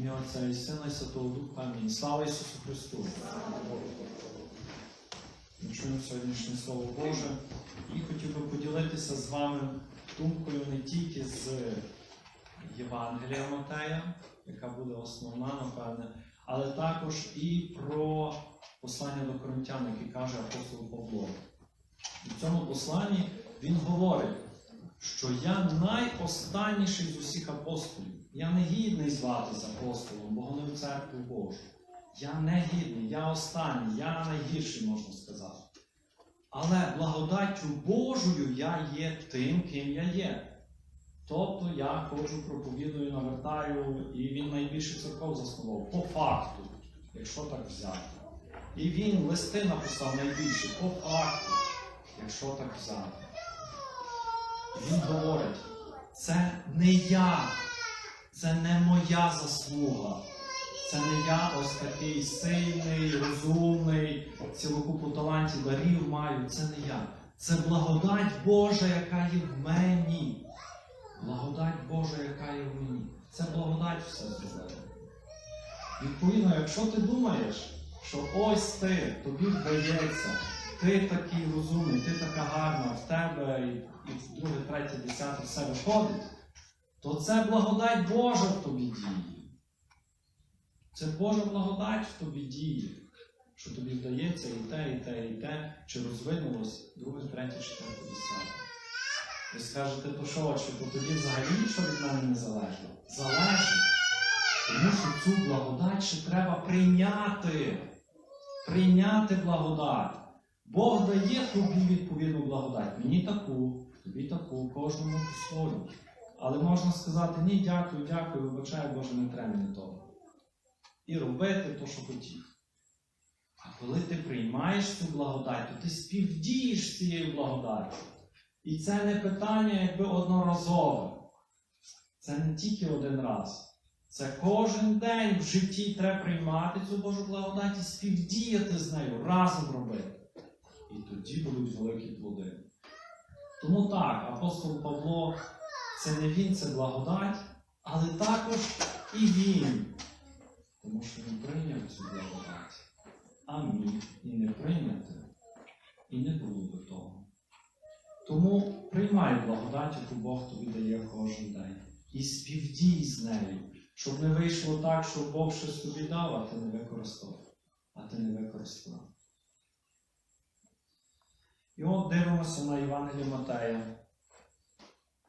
ім'я Отця і Сина і Святого Духа. Амінь. Слава Ісусу Христу! Ми чуємо сьогоднішнє Слово Боже і хотів би поділитися з вами думкою не тільки з Євангелія Матея, яка буде основна, напевне, але також і про послання до Коринтян, яке каже апостол Павло. У цьому посланні він говорить, що я найостанніший з усіх апостолів. Я не гідний зватися апостолом, бо гонив церкву Божу. Я не гідний, я останній, я найгірший, можна сказати. Але благодаттю Божою я є тим, ким я є. Тобто я ходжу, проповідую, навертаю, і він найбільше церков заснував. По факту, якщо так взяти. І він листи написав найбільше по факту, якщо так взяти. Він говорить, це не я, це не моя заслуга. Це не я ось такий сильний, розумний, цілу купу талантів дарів маю. Це не я. Це благодать Божа, яка є в мені. Благодать Божа, яка є в мені. Це благодать все зробила. Відповідно, якщо ти думаєш, що ось ти, тобі вдається, ти такий розумний, ти така гарна, в тебе і, і друге, третє, десяте все виходить, то це благодать Божа в тобі діє. Це Божа благодать в тобі діє, що тобі вдається і те, і те, і те, чи розвинулось друге, третє, четверте, десяте. Ви скажете, то що, чи то тоді взагалі нічого від мене не залежало? Залежить. Тому що цю благодать ще треба прийняти. Прийняти благодать. Бог дає тобі відповідну благодать. Мені таку, тобі таку, кожному по-своєму. Але можна сказати, ні, дякую, дякую, вибачаю, Боже, не треба мені того. І робити то, що хотів. А коли ти приймаєш цю благодать, то ти співдієш цією благодаттю. І це не питання якби одноразове. Це не тільки один раз. Це кожен день в житті треба приймати цю Божу благодать і співдіяти з нею, разом робити. Тоді будуть великі плоди. Тому так, апостол Павло, це не він, це благодать, але також і він. Тому що він прийняв цю благодать, а міг і не прийняти, і не було би того. Тому приймай благодать, яку Бог тобі дає кожен день. І співдій з нею, щоб не вийшло так, що Бог щось тобі дав, а ти не використав, а ти не використав. І от дивимося на Євангеліє Матея.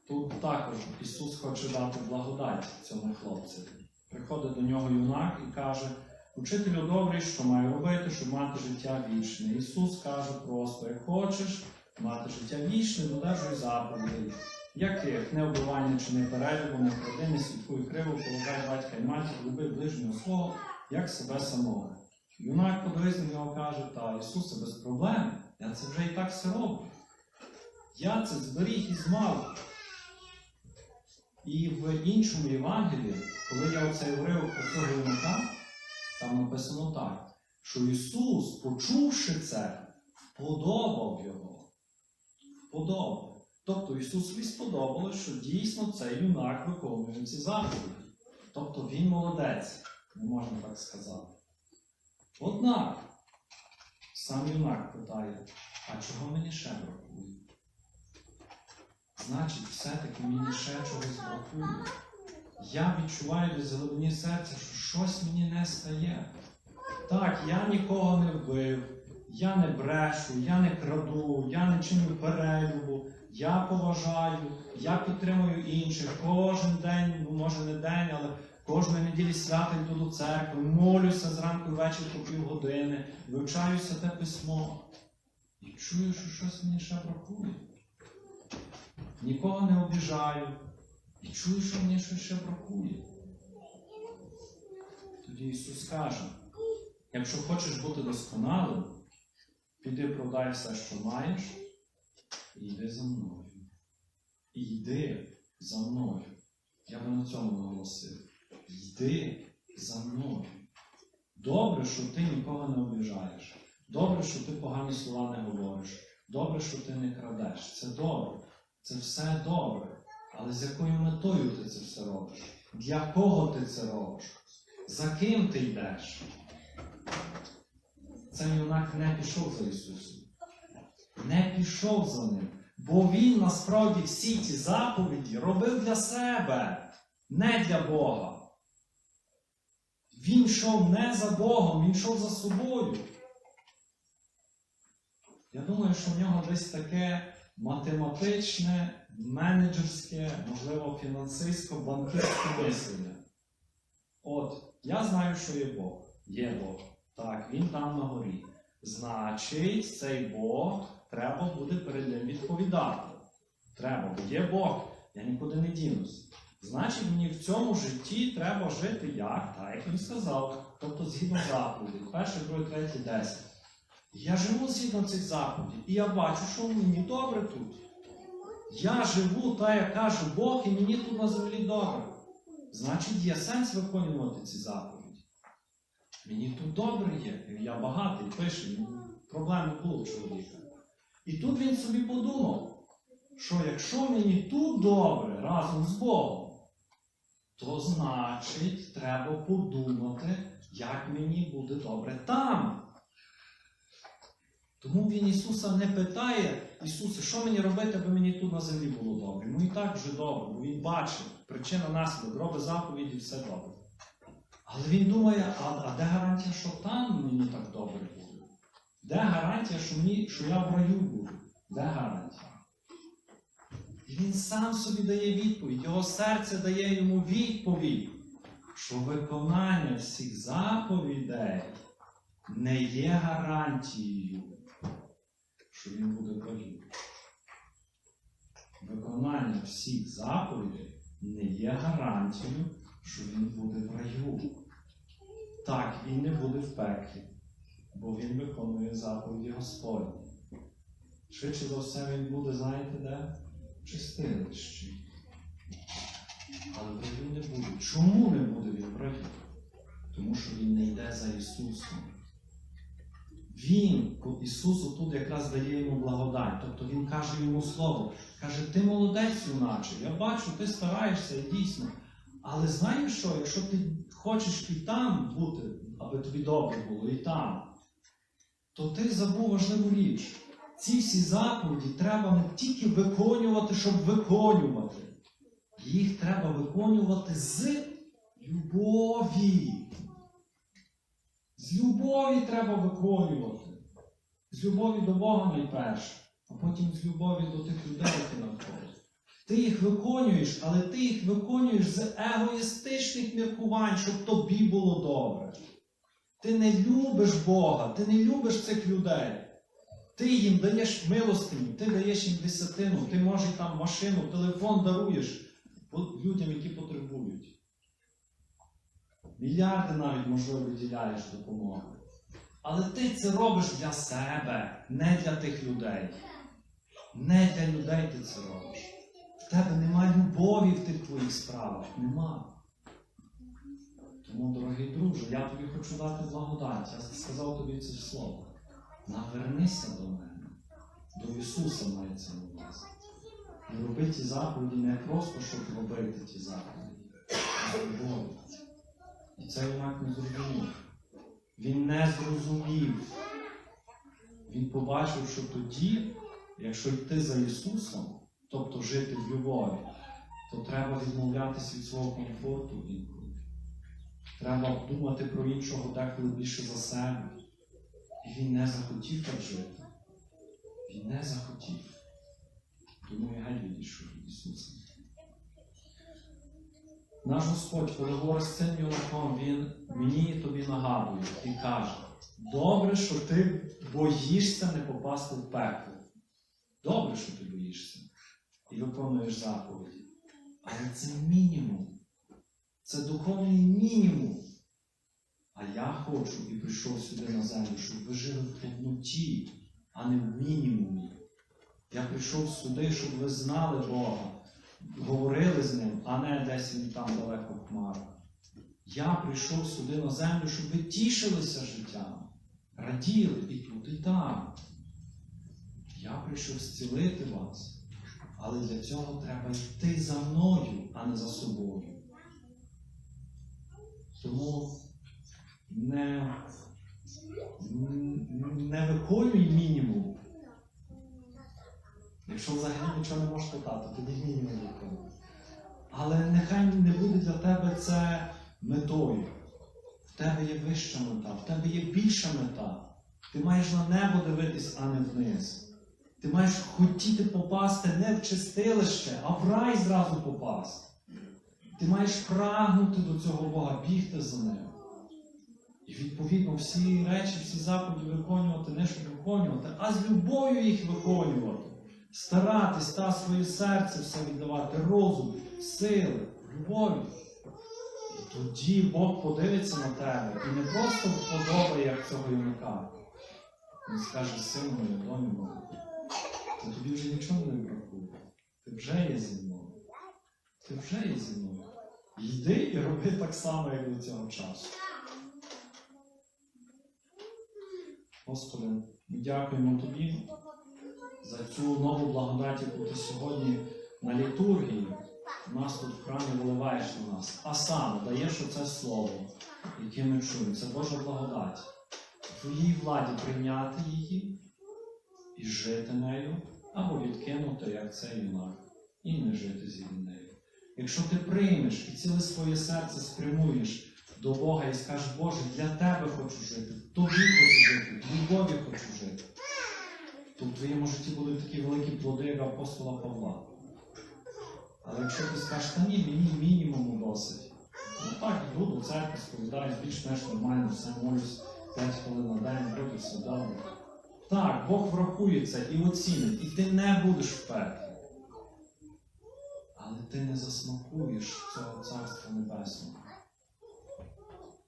Тут також Ісус хоче дати благодать цьому хлопцеві. Приходить до нього юнак і каже: Учителю добрий, що маю робити, щоб мати життя вічне. Ісус каже просто: як хочеш мати життя вічне, додержуй заповідей. Яких не вбивання чи не перелюбу, не кради, не слідкуй криво, полагай батька і матір, люби ближнього свого, як себе самого. Юнак подивився на нього каже, та Ісусе, без проблем, я це вже і так все роблю. Я це зберіг і змав. І в іншому Євангелії, коли я оце говорив про цього юнака, там написано так, що Ісус, почувши це, вподобав його. Вподобав. Тобто Ісусові сподобалось, що дійсно цей юнак виконує ці заповіді. Тобто він молодець, не можна так сказати. Однак, сам юнак питає, а чого мені ще бракує? Значить, все-таки мені ще чогось бракує. Я відчуваю десь глибині серця, що щось мені не стає. Так, я нікого не вбив, я не брешу, я не краду, я не чиню перелюбу, я поважаю, я підтримую інших. Кожен день, може не день, але кожної неділі свята йду до церкви, молюся зранку і ввечері по півгодини, вивчаю те письмо. І чую, що щось мені ще бракує. Нікого не обіжаю. І чую, що мені щось ще бракує. Тоді Ісус каже, якщо хочеш бути досконалим, піди продай все, що маєш, і йди за мною. І йди за мною. Я би на цьому наголосив. Йди за мною. Добре, що ти нікого не обіжаєш. Добре, що ти погані слова не говориш. Добре, що ти не крадеш. Це добре. Це все добре. Але з якою метою ти це все робиш? Для кого ти це робиш? За ким ти йдеш? Цей юнак не пішов за Ісусом. Не пішов за ним. Бо він насправді всі ці заповіді робив для себе, не для Бога. Він йшов не за Богом, він йшов за собою. Я думаю, що в нього десь таке математичне, менеджерське, можливо, фінансистсько-банківське мислення. От, я знаю, що є Бог. Є Бог. Так, він там на горі. Значить, цей Бог треба буде перед ним відповідати. Треба, бо є Бог, я нікуди не дінусь. Значить, мені в цьому житті треба жити як? Так, як він сказав. Тобто згідно заповідей. Перше, друге, третє, десять. Я живу згідно цих заповідей, і я бачу, що мені добре тут. Я живу, так як каже Бог, і мені тут на землі добре. Значить, є сенс виконувати ці заповіді. Мені тут добре є, я багатий, пише, проблем не було чоловіка. І тут він собі подумав, що якщо мені тут добре разом з Богом, то значить треба подумати, як мені буде добре там. Тому він Ісуса не питає, Ісусе, що мені робити, аби мені тут на землі було добре? Ну і так вже добре, бо він бачить, причина наслідок, робить заповіді, все добре. Але він думає, а, а де гарантія, що там мені так добре буде? Де гарантія, що, мені, що я в раю буду? Де гарантія? Він сам собі дає відповідь, його серце дає йому відповідь, що виконання всіх заповідей не є гарантією, що він буде раю. Виконання всіх заповідей не є гарантією, що він буде в раю. Так, він не буде в пеклі, бо він виконує заповіді Господні. Швидше за все він буде, знаєте де? Чистилищі. Але в раю не буде. Чому не буде він в? Тому що він не йде за Ісусом. Він, Ісусу тут якраз дає йому благодать. Тобто Він каже йому слово. Каже, ти молодець, юначе, я бачу, ти стараєшся і дійсно. Але знаєш що, якщо ти хочеш і там бути, аби тобі добре було, і там, то ти забув важливу річ. Ці всі заповіді треба не тільки виконувати, щоб виконувати. Їх треба виконувати з любові. З любові треба виконувати. З любові до Бога найперше, а потім з любові до тих людей, які навколо. Ти їх виконуєш, але ти їх виконуєш з егоїстичних міркувань, щоб тобі було добре. Ти не любиш Бога, ти не любиш цих людей. Ти їм даєш милостиню, ти даєш їм десятину, ти може там машину, телефон даруєш людям, які потребують. Мільярди навіть, можливо, виділяєш допомоги. Але ти це робиш для себе, не для тих людей. Не для людей ти це робиш. В тебе немає любові в тих твоїх справах. Нема. Тому, дорогий друже, я тобі хочу дати благодать. Я сказав тобі це слово. Навернися до мене. До Ісуса мається на увазі. І роби ті заповіді не просто, щоб робити ті заповіді, а з любов'ю. І цей юнак не зрозумів. Він не зрозумів. Він побачив, що тоді, якщо йти за Ісусом, тобто жити в любові, то треба відмовлятися від свого комфорту. Треба думати про іншого деколи більше за себе. Він не захотів так жити. Він не захотів. Тому геть відійшов від Ісуса. Наш Господь, коли говорить з цим юнаком, Він мені і тобі нагадує і каже, добре, що ти боїшся не попасти в пекло. Добре, що ти боїшся і виконуєш заповіді. Але це мінімум. Це духовний мінімум. А я хочу і прийшов сюди на землю, щоб ви жили в повноті, а не в мінімумі. Я прийшов сюди, щоб ви знали Бога, говорили з ним, а не десь він там далеко в хмарах. Я прийшов сюди на землю, щоб ви тішилися життям, раділи і тут, і там. Я прийшов зцілити вас, але для цього треба йти за мною, а не за собою. Тому не, не виконуй мінімум. Якщо взагалі нічого не можеш питати, тоді мінімум виконуй. Але нехай не буде для тебе це метою. В тебе є вища мета, в тебе є більша мета. Ти маєш на небо дивитись, а не вниз. Ти маєш хотіти попасти не в чистилище, а в рай зразу попасти. Ти маєш прагнути до цього Бога, бігти за ним. І відповідно всі речі, всі заповіді виконувати не щоб виконувати, а з любов'ю їх виконувати. Старатись та своє серце все віддавати, розум, сили, любов'ю. І тоді Бог подивиться на тебе і не просто вподобає, як цього юнака. Він скаже, сину моє, доню моя, то тобі вже нічого не бракує. Ти вже є зі мною. Ти вже є зі мною. Йди і роби так само, як до цього часу. Господи, ми дякуємо Тобі за цю нову благодать, яку ти сьогодні на літургії нас тут в храмі виливаєш на нас. А саме даєш оце слово, яке ми чуємо. Це Божа благодать. В твоїй владі прийняти її і жити нею, або відкинути, як цей юнак, і не жити зі нею. Якщо ти приймеш і ціле своє серце спрямуєш до Бога і скажеш, Боже, для тебе хочу жити, тобі хочу жити, в любові хочу жити, то в твоєму житті будуть такі великі плоди, як апостола Павла. Але якщо ти скажеш, та ні, мені мінімуму досить. Ну так, йду до церкви, сповідаюсь, більш-менш нормально, все молюсь 5 хвилин на день, все добре. Так, Бог врахує це і оцінить, і ти не будеш в. Але ти не засмакуєш цього Царства Небесного.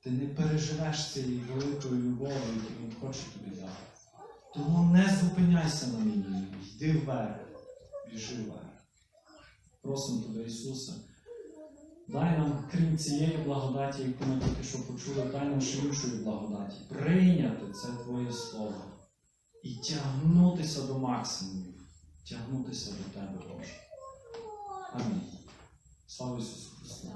Ти не переживеш цієї великої любові, яку Він хоче тобі дати. Тому не зупиняйся на мені, йди вверх, біжи вверх. Просимо тебе, Ісусе, дай нам, крім цієї благодаті, яку ми тільки що почули, дай нам ще благодаті. Прийняти це Твоє Слово і тягнутися до максимумів, тягнутися до Тебе, Боже. Амінь. Слава Ісусу Христу!